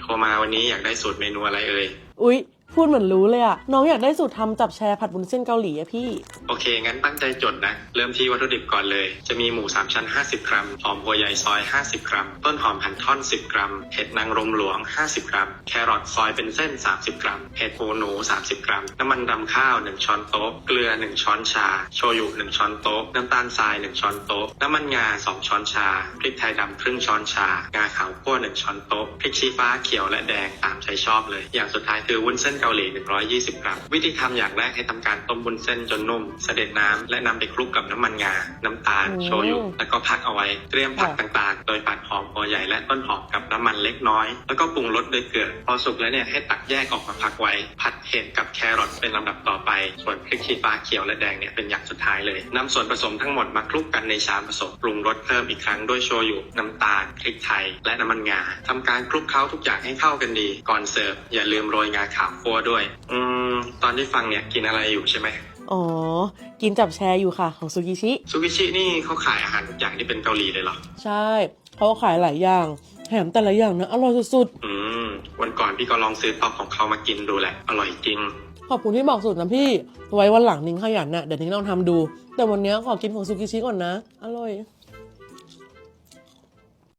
โทรมาวันนี้อยากได้สูตรเมนูอะไรเอ่ย อุ๊ย พูดเหมือนรู้เลยอะน้องอยากได้สูตรทำจับแชร์ผัดบุญเส้นเกาหลีอะพี่ โอเค งั้นตั้งใจจดนะ เริ่มที่วัตถุดิบก่อนเลย จะมีหมูสามชั้น 50 กรัม หอมหัวใหญ่ซอย 50 กรัม ต้นหอมหั่นท่อน 10 กรัม เห็ดนางรมหลวง 50 กรัม แครอทซอยเป็นเส้น 30 กรัม เห็ดหูหนู 30 กรัม น้ำมันรำข้าว 1 ช้อนโต๊ะ เกลือ 1 ช้อนชา โชยุ 1 ช้อนโต๊ะ น้ำตาลทราย 1 ช้อนโต๊ะ น้ำมันงา 2 ช้อนชา พริกไทยดำครึ่งช้อนชา งาขาวคั่ว 1 ช้อนโต๊ะ พริกชี้ฟ้าเขียวและแดงตามใจชอบเลย อย่างสุดท้ายคือวุ้นเส้นเกาหลี 120 กรัม วิธีทำอย่างแรกให้ทำการต้มวุ้นเส้นจนนุ่ม เสด็จน้ำและนำไปคลุกกับน้ำมันงา น้ำตาลโอ้โชยุ แล้วก็พักเอาไว้ เตรียมผักต่างๆ โดยผัดหอมหัวใหญ่และต้นหอมกับน้ำมันเล็กน้อย แล้วก็ปรุงรสด้วยเกลือ พอสุกแล้วเนี่ยให้ตักแยกออกมาพักไว้ ผัดเห็ดกับแครอทเป็นลำดับต่อไป ส่วนพริกชี้ฟ้าเขียวและแดงเนี่ยเป็นอย่างสุดท้ายเลยนำส่วนผสมทั้งหมดมาคลุกกันในชามผสมปรุงรสเพิ่มอีกครั้งด้วยโชยุน้ำตาลพริกไทย และน้ำมันงาทำการคลุกเคล้าทุกอย่างให้เข้ากันดี ก่อนเสิร์ฟอย่าลืมโรยงาขาวคั่วด้วย อืมตอนที่ฟังเนี่ยกินอะไรอยู่ใช่ไหมอ๋อ กินจับแชร์อยู่ค่ะ ของซูกิชิ ซูกิชินี่เขาขายอาหารทุกอย่างที่เป็นเกาหลีเลยเหรอ ใช่เขาขายหลายอย่าง แถมแต่ละอย่างนะอร่อยสุดอืม วันก่อนพี่ก็ลองซื้อป๊อปของเขามากินดูแหละ อร่อยจริง ๆ ขอบคุณที่บอกสูตรนะพี่ ไว้วันหลังนิ้งขยันน่ะเดี๋ยวนิ้งลองทำดู แต่วันนี้ขอกินของซูกิชิก่อนนะ อร่อย